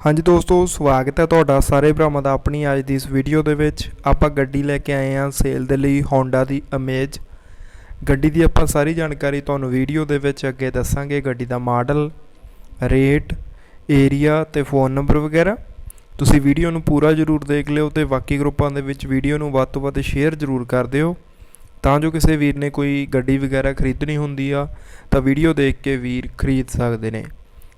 ਹਾਂਜੀ ਦੋਸਤੋ, ਸਵਾਗਤ ਹੈ ਤੁਹਾਡਾ ਸਾਰੇ ਭਰਾਵਾਂ ਦਾ ਆਪਣੀ ਅੱਜ ਦੀ ਇਸ ਵੀਡੀਓ ਦੇ ਵਿੱਚ। ਆਪਾਂ ਗੱਡੀ ਲੈ ਕੇ ਆਏ ਹਾਂ ਸੇਲ ਦੇ ਲਈ Honda ਦੀ ਅਮੇਜ ਗੱਡੀ ਦੀ ਆਪਾਂ ਸਾਰੀ ਜਾਣਕਾਰੀ ਤੁਹਾਨੂੰ ਵੀਡੀਓ ਦੇ ਵਿੱਚ ਅੱਗੇ ਦੱਸਾਂਗੇ। ਗੱਡੀ ਦਾ ਮਾਡਲ ਰੇਟ ਏਰੀਆ ਤੇ ਫੋਨ ਨੰਬਰ ਵਗੈਰਾ। ਤੁਸੀਂ ਵੀਡੀਓ ਨੂੰ ਪੂਰਾ ਜ਼ਰੂਰ ਦੇਖ ਲਿਓ ਤੇ ਬਾਕੀ ਗਰੁੱਪਾਂ ਦੇ ਵਿੱਚ ਵੀਡੀਓ ਨੂੰ ਵੱਧ ਤੋਂ ਵੱਧ ਸ਼ੇਅਰ ਜ਼ਰੂਰ ਕਰ ਦਿਓ। ਤਾਂ ਜੋ ਕਿਸੇ ਵੀਰ ਨੇ ਕੋਈ ਗੱਡੀ ਵਗੈਰਾ ਖਰੀਦਣੀ ਹੁੰਦੀ ਆ, ਤਾਂ ਵੀਡੀਓ ਦੇਖ ਕੇ ਵੀਰ ਖਰੀਦ ਸਕਦੇ ਨੇ।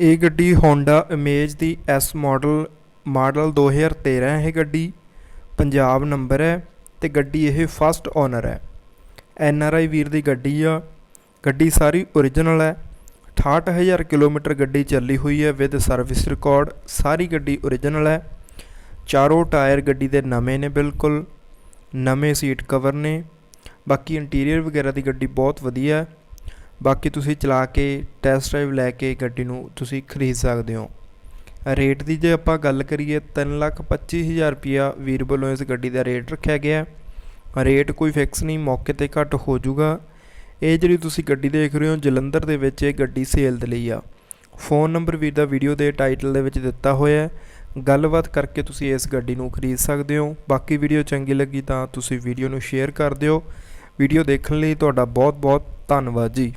ਇਹ ਗੱਡੀ Honda ਅਮੇਜ ਦੀ S ਮਾਡਲ ਮਾਡਲ 2013 ਹੈ ਇਹ ਗੱਡੀ। ਪੰਜਾਬ ਨੰਬਰ ਹੈ ਤੇ ਗੱਡੀ ਇਹ ਫਸਟ ਓਨਰ ਹੈ। ਐਨ ਆਰ ਆਈ ਵੀਰ ਦੀ ਗੱਡੀ ਆ। ਗੱਡੀ ਸਾਰੀ ਓਰੀਜਨਲ ਹੈ। 68000 ਕਿਲੋਮੀਟਰ ਗੱਡੀ ਚੱਲੀ ਹੋਈ ਹੈ ਵਿਦ ਸਰਵਿਸ ਰਿਕਾਰਡ ਸਾਰੀ ਗੱਡੀ ਓਰੀਜਨਲ ਹੈ। ਚਾਰੋਂ ਟਾਇਰ ਗੱਡੀ ਦੇ ਨਵੇਂ ਨੇ ਬਿਲਕੁਲ, ਨਵੇਂ ਸੀਟ ਕਵਰ ਨੇ। ਬਾਕੀ ਇੰਟੀਰੀਅਰ ਵਗੈਰਾ ਦੀ ਗੱਡੀ ਬਹੁਤ ਵਧੀਆ ਹੈ। ਬਾਕੀ ਤੁਸੀਂ ਚਲਾ ਕੇ ਟੈਸਟ ਡਰਾਈਵ ਲੈ ਕੇ ਗੱਡੀ ਨੂੰ ਤੁਸੀਂ ਖਰੀਦ ਸਕਦੇ ਹੋ। ਰੇਟ ਦੀ ਜੇ ਆਪਾਂ ਗੱਲ ਕਰੀਏ 325000 ਰੁਪਿਆ ਵੀਰ ਵੱਲੋਂ ਇਸ ਗੱਡੀ ਦਾ ਰੇਟ ਰੱਖਿਆ ਗਿਆ। ਰੇਟ ਕੋਈ ਫਿਕਸ ਨਹੀਂ, ਮੌਕੇ ਤੇ ਘੱਟ ਹੋ ਜਾਊਗਾ। ਇਹ ਜਿਹੜੀ ਤੁਸੀਂ ਗੱਡੀ ਦੇਖ ਰਹੇ ਹੋ, ਜਲੰਧਰ ਦੇ ਵਿੱਚ ਇਹ ਗੱਡੀ ਸੇਲ ਦੇ ਲਈ ਆ। ਫੋਨ ਨੰਬਰ ਵੀਰ ਦਾ ਵੀਡੀਓ ਦੇ ਟਾਈਟਲ ਦੇ ਵਿੱਚ ਦਿੱਤਾ ਹੋਇਆ ਹੈ। ਗੱਲਬਾਤ ਕਰਕੇ ਤੁਸੀਂ ਇਸ ਗੱਡੀ ਨੂੰ ਖਰੀਦ ਸਕਦੇ ਹੋ। ਬਾਕੀ ਵੀਡੀਓ ਚੰਗੀ ਲੱਗੀ ਤਾਂ ਤੁਸੀਂ ਵੀਡੀਓ ਨੂੰ ਸ਼ੇਅਰ ਕਰ ਦਿਓ। ਵੀਡੀਓ ਦੇਖਣ ਲਈ ਤੁਹਾਡਾ ਬਹੁਤ ਬਹੁਤ ਧੰਨਵਾਦ ਜੀ।